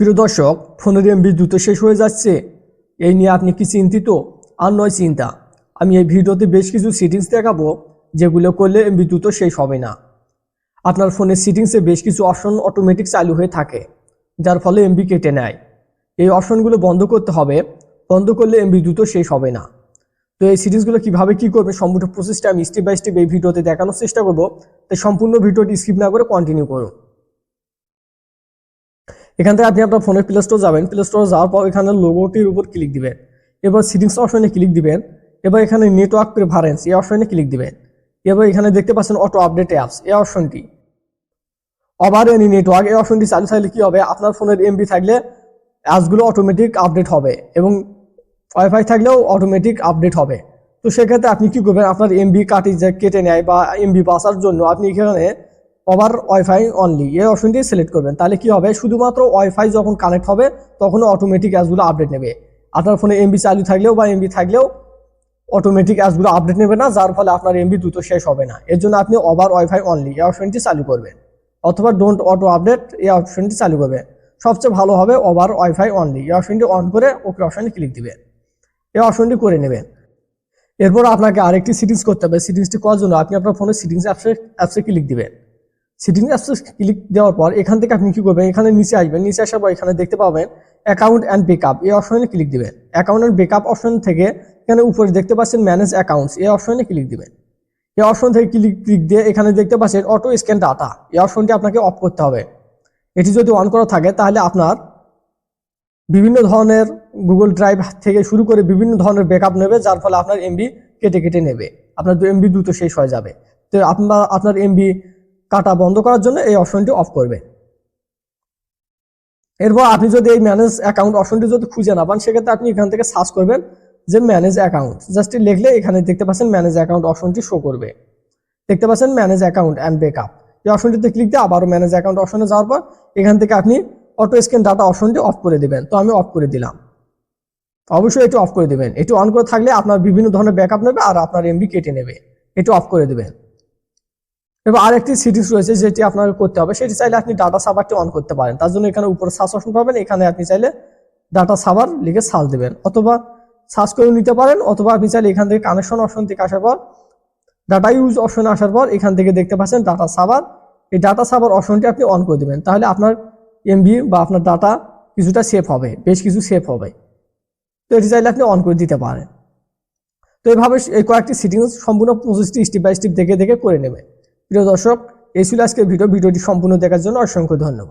প্রিয় দর্শক ফোনের এমবি দ্রুত শেষ হয়ে যাচ্ছে। এই নিয়ে আপনি কি চিন্তিত? আর নয় চিন্তা। আমি এই ভিডিওতে বেশ কিছু সেটিংস দেখাবো, যেগুলো করলে এমবি দ্রুত শেষ হবে না। আপনার ফোনের সেটিংসে বেশ কিছু অপশন অটোমেটিক চালু হয়ে থাকে, যার ফলে এমবি কেটে নেয়। এই অপশনগুলো বন্ধ করতে হবে। বন্ধ করলে এমবি দ্রুত শেষ হবে না। তো এই সিরিজগুলো কীভাবে কি করবে সম্পূর্ণ প্রসেসটা আমি স্টেপ বাই স্টেপ এই ভিডিওতে দেখানোর চেষ্টা করব। তাই সম্পূর্ণ ভিডিওটি স্কিপ না করে কন্টিনিউ করুন। এখান থেকে আপনি আপনার ফোনের প্লে স্টোর যাবেন প্লে স্টোর যাওয়ার পর এখানে লোগোটির উপর ক্লিক দিবেন। এবার সিটিংস অপশনে ক্লিক দিবেন। এবার এখানে নেটওয়ার্ক প্রেফারেন্স এই অপশনে ক্লিক দিবেন। এবার এখানে দেখতে পাচ্ছেন অটো আপডেট অ্যাপস এই অপশনটি ওভার এনি নেটওয়ার্ক এই অপশনটি চালু থাকলে কি হবে? আপনার ফোনের এমবি থাকলে অ্যাপসগুলো অটোমেটিক আপডেট হবে এবং ওয়াইফাই থাকলেও অটোমেটিক আপডেট হবে। তো সেক্ষেত্রে আপনি কি করবেন? আপনার এমবি কাটি কেটে নেয় বা এমবি বাঁচার জন্য আপনি এখানে ওভার ওয়াইফাই অনলি এই অপশনটি সিলেক্ট করবেন। তাহলে কি হবে? শুধুমাত্র ওয়াইফাই যখন কানেক্ট হবে তখন অটোমেটিক অ্যাপসগুলো আপডেট নেবে। আপনার ফোনে এমবি চালু থাকলেও বা এমবি থাকলেও অটোমেটিক অ্যাপসগুলো আপডেট নেবে না, যার ফলে আপনার এমবি দ্রুত শেষ হবে না। এর জন্য আপনি ওভার ওয়াইফাই অনলি এই অপশনটি চালু করবেন। অথবা ডোন্ট অটো আপডেট এই অপশনটি চালু করবেন। সবচেয়ে ভালো হবে ওভার ওয়াইফাই অনলি এই অপশনটি অন করে ওকে অপশনে ক্লিক দিবেন। এই অপশনটি করে নেবেন। এরপর আপনাকে আরেকটি সিটিংস করতে হবে। সিটিংসটি করার জন্য আপনি আপনার ফোনে সিটিংস অ্যাপসে অ্যাপসে ক্লিক দিবেন। সিটিংস অ্যাপসে ক্লিক দেওয়ার পর এখান থেকে আপনি কি করবেন? এখানে নিচে আসবেন, নিচে আসার পর এখানে দেখতে পাবেন অ্যাকাউন্ট অ্যান্ড বেকআপ এই অপশনে ক্লিক দিবেন। অ্যাকাউন্ট অ্যান্ড বেকআপ অপশন থেকে এখানে উপরে দেখতে পাচ্ছেন ম্যানেজ অ্যাকাউন্টস এই অপশনে ক্লিক দিবেন। এই অপশন থেকে ক্লিক ক্লিক দিয়ে এখানে দেখতে পাচ্ছেন অটো স্ক্যান ডাটা এই অপশনটি আপনাকে অফ করতে হবে। এটি যদি অন করা থাকে তাহলে আপনার বিভিন্ন ধরনের গুগল ড্রাইভ থেকে শুরু করে বিভিন্ন ধরনের ব্যাকআপ নেবে, যার ফলে আপনার এমবি কেটে কেটে নেবে। আপনার এমবি দ্রুত শেষ হয়ে যাবে। তো আপনার আপনার এমবি কাটা বন্ধ করার জন্য এই অপশনটি অফ করবে। এরপর আপনি যদি এই ম্যানেজ অ্যাকাউন্ট অপশনটি যদি খুঁজে না পান, সেক্ষেত্রে আপনি এখান থেকে সার্চ করবেন যে ম্যানেজ অ্যাকাউন্ট জাস্ট লিখলে এখানে দেখতে পাচ্ছেন ম্যানেজ অ্যাকাউন্ট অপশনটি শো করবে। দেখতে পাচ্ছেন ম্যানেজ অ্যাকাউন্ট অ্যান্ড ব্যাকআপ এই অপশনটিতে ক্লিক দিয়ে আবারও ম্যানেজ অ্যাকাউন্ট অপশনে যাওয়ার পর এখান থেকে আপনি অটো স্ক্যান ডাটা অপশনটি অফ করে দিবেন। তো আমি অফ করে দিলাম। অবশ্যই এটি অফ করে দিবেন। এটি অন করে থাকলে আপনার বিভিন্ন ধরনের ব্যাকআপ নেবে আর আপনার এমবি কেটে নেবে। এটি অফ করে দিবেন। এবার আরেকটি সিটিংস রয়েছে যেটি আপনাকে করতে হবে, সেটি চাইলে আপনি ডাটা সার্ভারটি অন করতে পারেন। তার জন্য এখানে উপরে সার্চ অপশন পাবেন, এখানে আপনি চাইলে ডাটা সার্ভার লিখে সার্চ দেবেন, অথবা সার্চ করে নিতে পারেন, অথবা আপনি চাইলে এখান থেকে কানেকশন অপশন থেকে আসার পর ডাটা ইউজ অপশনে আসার পর এখান থেকে দেখতে পাচ্ছেন ডাটা সার্ভার এই ডাটা সার্ভার অপশনটি আপনি অন করে দেবেন, তাহলে আপনার এমবি বা আপনার ডাটা কিছুটা সেফ হবে, বেশ কিছু সেফ হবে। তো এটি চাইলে আপনি অন করে দিতে পারেন। তো এইভাবে এই কয়েকটি সিটিংস সম্পূর্ণ প্রসেসটি স্টেপ বাই স্টেপ দেখে দেখে করে নেবে। প্রিয় দর্শক এই ছিল আজকের ভিডিও। ভিডিওটি সম্পূর্ণ দেখার জন্য অসংখ্য ধন্যবাদ।